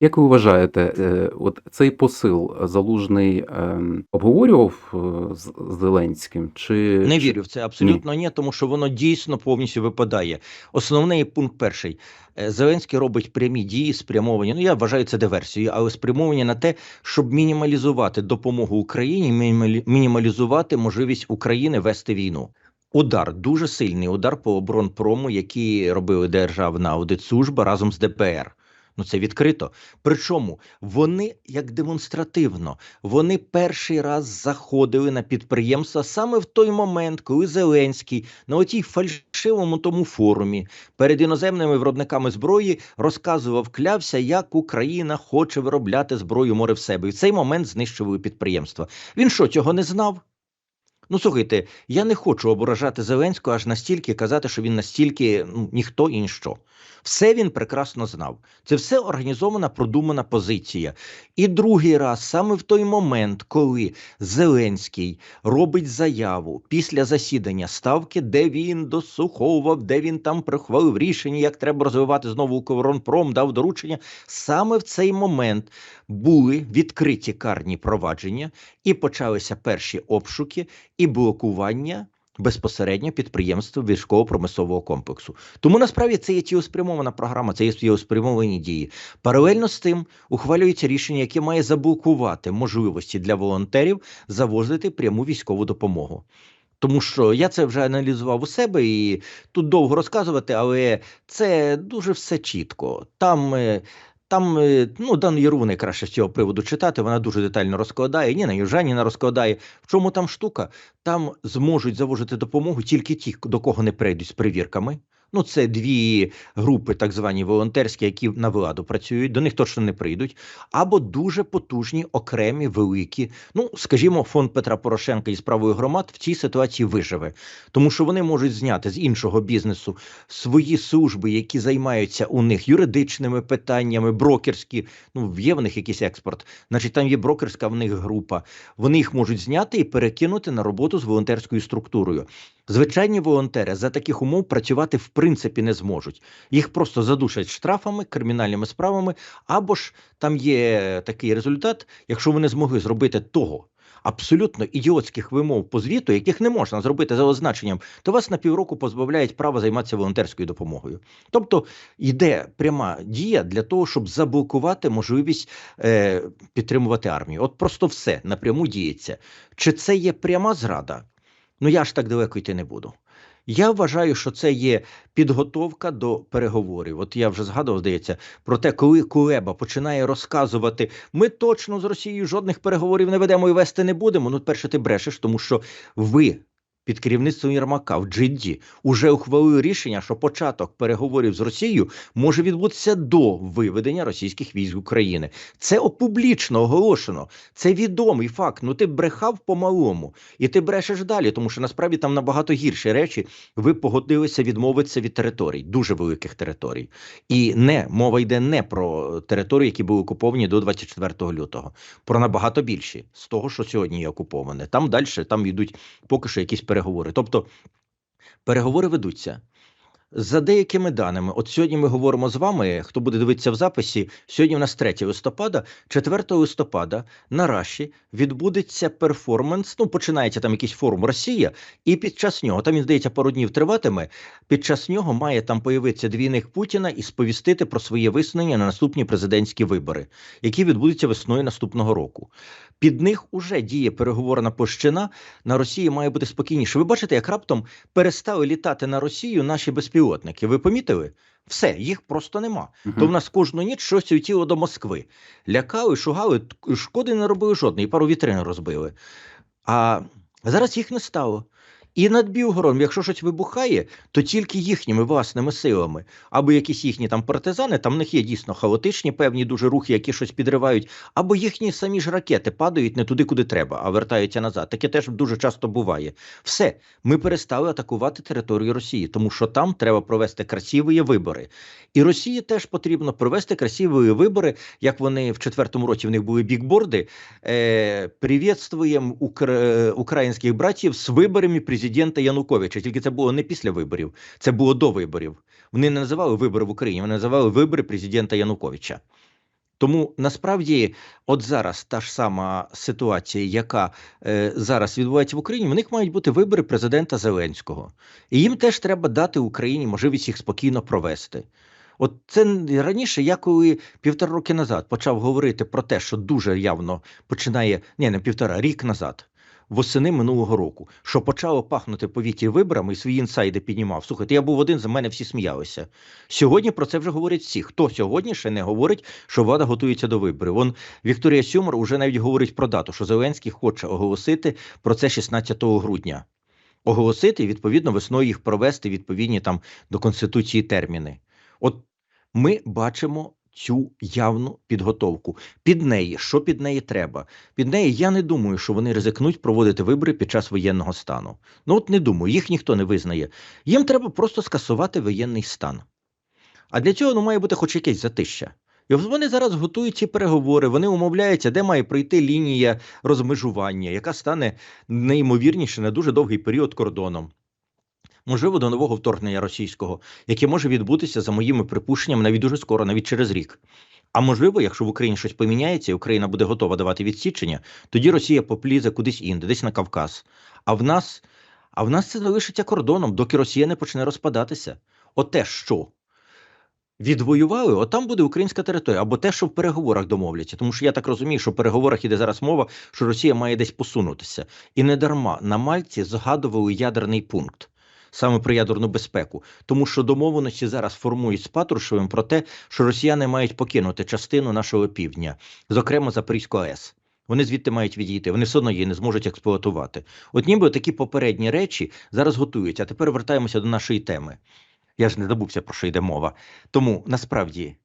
Як ви вважаєте, е, от цей посил Залужний, ем, обговорював, е, з Зеленським чи Не вірю в це абсолютно ні, тому що воно дійсно повністю випадає. Основний пункт перший. Е, Зеленський робить прямі дії, спрямовані. Ну я вважаю це диверсією, але спрямовані на те, щоб мінімалізувати допомогу Україні, мінімалі- мінімалізувати можливість України вести війну. Удар дуже сильний удар по оборонпрому, який робили Державна аудитслужба разом з ДПР. Ну це відкрито. Причому вони як демонстративно, вони перший раз заходили на підприємства саме в той момент, коли Зеленський на отій фальшивому тому форумі перед іноземними виробниками зброї розказував, клявся, як Україна хоче виробляти зброю море в себе. І в цей момент знищували підприємства. Він що, цього не знав? Ну, слухайте, я не хочу ображати Зеленського аж настільки казати, що він настільки ну, ніхто і. Все він прекрасно знав. Це все організована, продумана позиція. І другий раз, саме в той момент, коли Зеленський робить заяву після засідання ставки, де він дослуховував, де він там прихвалив рішення, як треба розвивати знову Укроборонпром, дав доручення. Саме в цей момент були відкриті карні провадження, і почалися перші обшуки і блокування безпосередньо підприємств військово-промислового комплексу. Тому насправді це є цілеспрямована програма, це є цілеспрямовані дії. Паралельно з тим ухвалюється рішення, яке має заблокувати можливості для волонтерів завозити пряму військову допомогу. Тому що я це вже аналізував у себе і тут довго розказувати, але це дуже все чітко. Там е, там, е, ну, Дан Єруни краще з цього приводу читати, вона дуже детально розкладає. Ніна Южаніна розкладає. В чому там штука? Там зможуть завозити допомогу тільки ті, до кого не прийдуть з перевірками. Ну, це дві групи, так звані волонтерські, які на владу працюють, до них точно не прийдуть, або дуже потужні, окремі, великі. Ну, скажімо, фонд Петра Порошенка із правої громад в цій ситуації виживе, тому що вони можуть зняти з іншого бізнесу свої служби, які займаються у них юридичними питаннями, брокерські. Ну, є в них якийсь експорт, значить, там є брокерська в них група. Вони їх можуть зняти і перекинути на роботу з волонтерською структурою. Звичайні волонтери за таких умов працювати в принципі не зможуть. Їх просто задушать штрафами, кримінальними справами, або ж там є такий результат, якщо вони змогли зробити того. Абсолютно ідіотських вимов по звіту, яких не можна зробити за означенням, то вас на півроку позбавляють права займатися волонтерською допомогою. Тобто йде пряма дія для того, щоб заблокувати можливість е, підтримувати армію. От просто все напряму діється. Чи це є пряма зрада? Ну я ж так далеко йти не буду. Я вважаю, що це є підготовка до переговорів. От я вже згадував, здається, про те, коли Кулеба починає розказувати: ми точно з Росією жодних переговорів не ведемо і вести не будемо. Ну, перше, ти брешеш, тому що ви. Під керівництвом Єрмака в Джидді уже ухвалили рішення, що початок переговорів з Росією може відбутися до виведення російських військ України. Це опублічно оголошено. Це відомий факт. Ну ти брехав по-малому, і ти брешеш далі, тому що насправді там набагато гірші речі. Ви погодилися відмовитися від територій, дуже великих територій. І не мова йде не про території, які були окуповані до 24 лютого, про набагато більші з того, що сьогодні є окуповане. Там далі там йдуть поки що якісь переговори. Тобто переговори ведуться. За деякими даними, от сьогодні ми говоримо з вами. Хто буде дивитися в записі? Сьогодні у нас 3 листопада, 4 листопада на Раші відбудеться перформанс. Ну, починається там якийсь форум Росія, і під час нього там він здається пару днів триватиме. Під час нього має там появитися двійник Путіна і сповістити про своє висунення на наступні президентські вибори, які відбудуться весною наступного року. Під них уже діє переговорна площина. На Росії має бути спокійніше. Ви бачите, як раптом перестали літати на Росію наші безпілотники. Ви помітили? Все, їх просто нема. Мгм. То в нас кожну ніч щось утіло до Москви. Лякали, шугали, шкоди не робили жодної, пару вітрин розбили. А зараз їх не стало. І над Білгородом, якщо щось вибухає, то тільки їхніми власними силами, або якісь їхні там партизани, там в них є дійсно хаотичні певні дуже рухи, які щось підривають, або їхні самі ж ракети падають не туди, куди треба, а вертаються назад. Таке теж дуже часто буває. Все, ми перестали атакувати територію Росії, тому що там треба провести красиві вибори. І Росії теж потрібно провести красиві вибори, як вони в четвертому році в них були бікборди. Е, Привітствуємо укра... українських братів з виборами президента Януковича. Тільки це було не після виборів, це було до виборів. Вони не називали вибори в Україні, вони називали вибори президента Януковича. Тому насправді, от зараз та ж сама ситуація, яка е, зараз відбувається в Україні, в них мають бути вибори президента Зеленського, і їм теж треба дати Україні можливість їх спокійно провести. От це раніше, я коли півтора роки назад почав говорити про те, що дуже явно починає ні, не півтора рік назад. Восени минулого року, що почало пахнути повітря виборами і свої інсайди піднімав. Слухайте, я був один, за мене всі сміялися. Сьогодні про це вже говорять всі. Хто сьогодні ще не говорить, що влада готується до виборів? Вон Вікторія Сюмар уже навіть говорить про дату, що Зеленський хоче оголосити про це 16 грудня. Оголосити відповідно весною їх провести відповідні там до конституції терміни. От ми бачимо цю явну підготовку. Під неї, що під неї треба? Під неї я не думаю, що вони ризикнуть проводити вибори під час воєнного стану. Ну от не думаю, їх ніхто не визнає. Їм треба просто скасувати воєнний стан. А для цього ну, має бути хоч якесь затища. І вони зараз готують ці переговори, вони умовляються, де має пройти лінія розмежування, яка стане неймовірніше на дуже довгий період кордоном. Можливо, до нового вторгнення російського, яке може відбутися за моїми припущеннями навіть дуже скоро, навіть через рік. А можливо, якщо в Україні щось поміняється, і Україна буде готова давати відсічення, тоді Росія поплізе кудись інде, десь на Кавказ. А в нас, а в нас це залишиться кордоном, доки Росія не почне розпадатися. Оте що? Відвоювали, от там буде українська територія, або те, що в переговорах домовляться. Тому що я так розумію, що в переговорах іде зараз мова, що Росія має десь посунутися. І не дарма на Мальці згадували ядерний пункт. Саме про ядерну безпеку, тому що домовленості зараз формують з Патрушевим про те, що росіяни мають покинути частину нашого півдня, зокрема Запорізьку АЕС. Вони звідти мають відійти, вони все одно її не зможуть експлуатувати. От ніби такі попередні речі зараз готують. А тепер вертаємося до нашої теми. Я ж не забувся, про що йде мова. Тому насправді,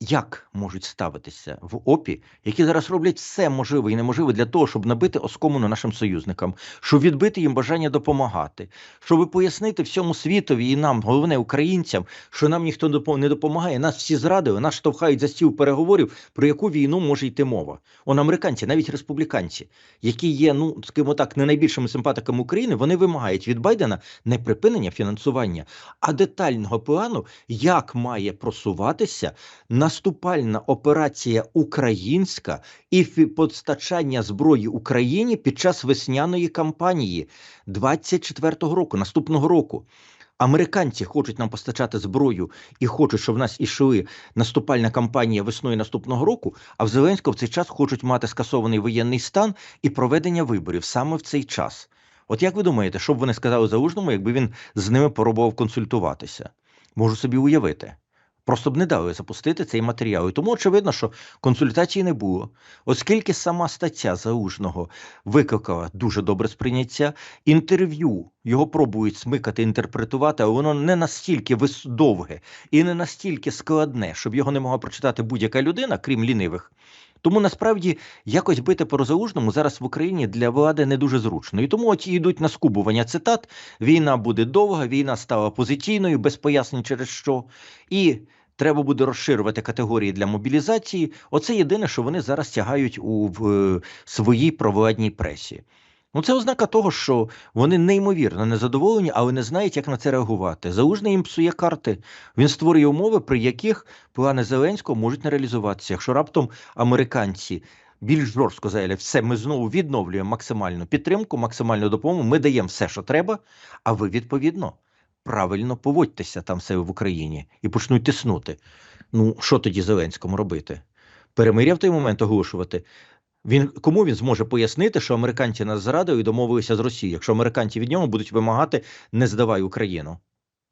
як можуть ставитися в ОПІ, які зараз роблять все можливе і неможливе для того, щоб набити оскомину нашим союзникам, щоб відбити їм бажання допомагати, щоб пояснити всьому світові і нам, головне українцям, що нам ніхто не допомагає, нас всі зрадили, нас штовхають за стіл переговорів, про яку війну може йти мова. Он американці, навіть республіканці, які є, ну скажімо так, не найбільшими симпатиками України, вони вимагають від Байдена не припинення фінансування, а детального плану, як має просуватися наступальна операція українська і постачання зброї Україні під час весняної кампанії 24-го року, наступного року. Американці хочуть нам постачати зброю і хочуть, щоб в нас ішли наступальна кампанія весною наступного року. А в Зеленського в цей час хочуть мати скасований воєнний стан і проведення виборів саме в цей час. От як ви думаєте, що б вони сказали Залужному, якби він з ними пробував консультуватися? Можу собі уявити. Просто б не дали запустити цей матеріал. І тому очевидно, що консультацій не було. Оскільки сама стаття Залужного викликала дуже добре сприйняття, інтерв'ю його пробують смикати, інтерпретувати, але воно не настільки довге і не настільки складне, щоб його не могла прочитати будь-яка людина, крім лінивих. Тому насправді якось бити по Залужному зараз в Україні для влади не дуже зручно. І тому оті йдуть на скубування цитат. Війна буде довга, війна стала позиційною, без пояснень через що. І треба буде розширювати категорії для мобілізації. Оце єдине, що вони зараз тягають у в, е, своїй провладній пресі. Ну, це ознака того, що вони неймовірно незадоволені, але не знають, як на це реагувати. Залужний їм псує карти. Він створює умови, при яких плани Зеленського можуть не реалізуватися. Якщо раптом американці більш жорстко заявлять, все, ми знову відновлюємо максимальну підтримку, максимальну допомогу, ми даємо все, що треба, а ви відповідно правильно поводьтеся там себе в Україні і почнуть тиснути. Ну, що тоді Зеленському робити? Перемиря в той момент оголошувати. Він кому він зможе пояснити, що американці нас зрадили і домовилися з Росією, якщо американці від нього будуть вимагати не здавай Україну?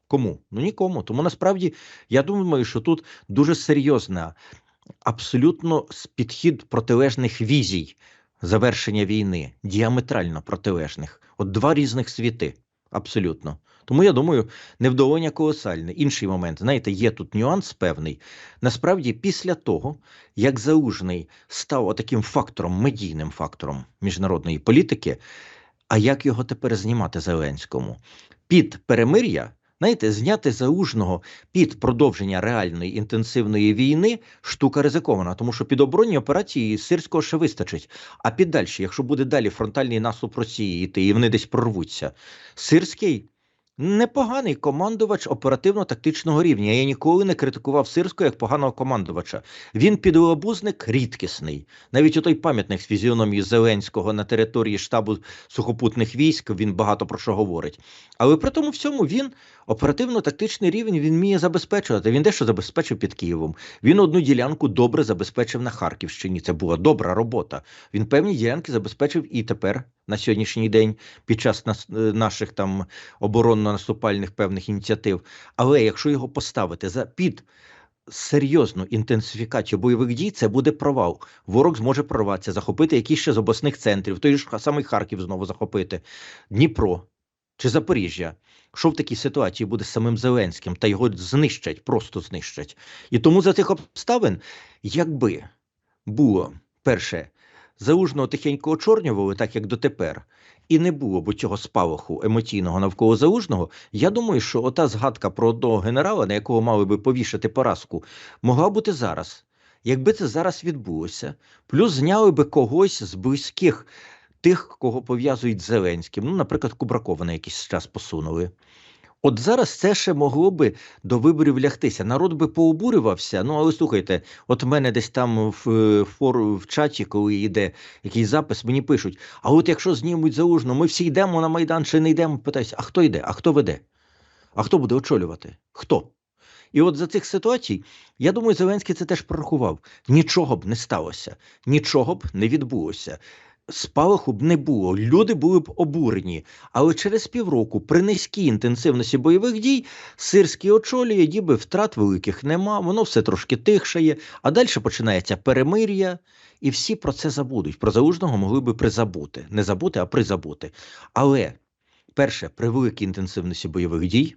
Кому? Ну нікому. Тому насправді я думаю, що тут дуже серйозна, абсолютно підхід протилежних візій завершення війни, діаметрально протилежних. От два різних світи. Абсолютно. Тому я думаю, невдоволення колосальне. Інший момент, знаєте, є тут нюанс певний. Насправді, після того, як Залужний став таким фактором, медійним фактором міжнародної політики, а як його тепер знімати Зеленському? Під перемир'я, знаєте, зняти Залужного під продовження реальної інтенсивної війни штука ризикована, тому що під оборонні операції сирського ще вистачить. А під далі, якщо буде далі фронтальний наступ Росії йти, і вони десь прорвуться, сирський Непоганий командувач оперативно-тактичного рівня. Я ніколи не критикував Сирського як поганого командувача. Він підлобузник рідкісний. Навіть у той пам'ятник з фізіономії Зеленського на території штабу сухопутних військ він багато про що говорить. Але при тому всьому він оперативно-тактичний рівень він вміє забезпечувати. Він дещо забезпечив під Києвом. Він одну ділянку добре забезпечив на Харківщині. Це була добра робота. Він певні ділянки забезпечив і тепер на сьогоднішній день під час нас, е, наших там оборонно-наступальних певних ініціатив. Але якщо його поставити за під серйозну інтенсифікацію бойових дій, це буде провал. Ворог зможе прорватися, захопити якісь ще з обласних центрів, той ж самий Харків знову захопити, Дніпро чи Запоріжжя. Що в такій ситуації буде з самим Зеленським та його знищать, просто знищать. І тому за цих обставин, якби було перше, залужного тихенько очорнювали, так як дотепер, і не було б цього спалаху емоційного навколо залужного, я думаю, що ота згадка про одного генерала, на якого мали би повішати поразку, могла бути зараз. Якби це зараз відбулося, плюс зняли би когось з близьких тих, кого пов'язують з Зеленським. Ну, наприклад, Кубракова на якийсь час посунули. От зараз це ще могло би до виборів лягтися. Народ би пообурювався. Ну, але слухайте, от в мене десь там в, е, фору в чаті, коли йде якийсь запис, мені пишуть: а от якщо знімуть залужно, ми всі йдемо на Майдан чи не йдемо, питаюся, а хто йде, а хто веде? А хто буде очолювати? Хто? І от за цих ситуацій, я думаю, Зеленський це теж прорахував. Нічого б не сталося, нічого б не відбулося. Спалаху б не було, люди були б обурені. Але через півроку, при низькій інтенсивності бойових дій, Сирський очолює, ніби втрат великих нема, воно все трошки тихшає, а далі починається перемир'я, і всі про це забудуть. Про залужного могли би призабути. Не забути, а призабути. Але перше, при великій інтенсивності бойових дій.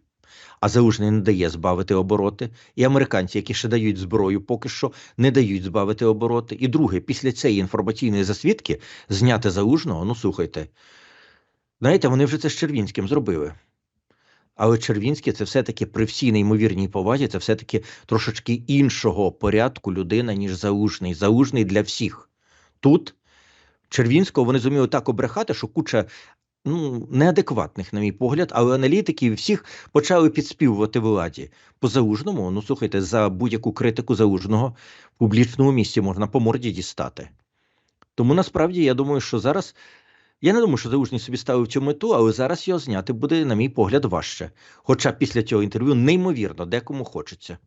А залужний не дає збавити обороти, і американці, які ще дають зброю, поки що не дають збавити обороти. І друге, після цієї інформаційної засвідки зняти залужного, ну слухайте, знаєте, вони вже це з Червінським зробили. Але Червінський це все-таки при всій неймовірній повазі, це все-таки трошечки іншого порядку людина, ніж залужний. Залужний для всіх. Тут Червінського вони зуміли так обрехати, що куча ну, неадекватних, на мій погляд, але аналітиків всіх почали підспівувати владі. По залужному, ну слухайте, за будь-яку критику залужного в публічному місці можна по морді дістати. Тому насправді я думаю, що зараз. Я не думаю, що Залужний собі ставив цю мету, але зараз його зняти буде, на мій погляд, важче. Хоча після цього інтерв'ю неймовірно декому хочеться.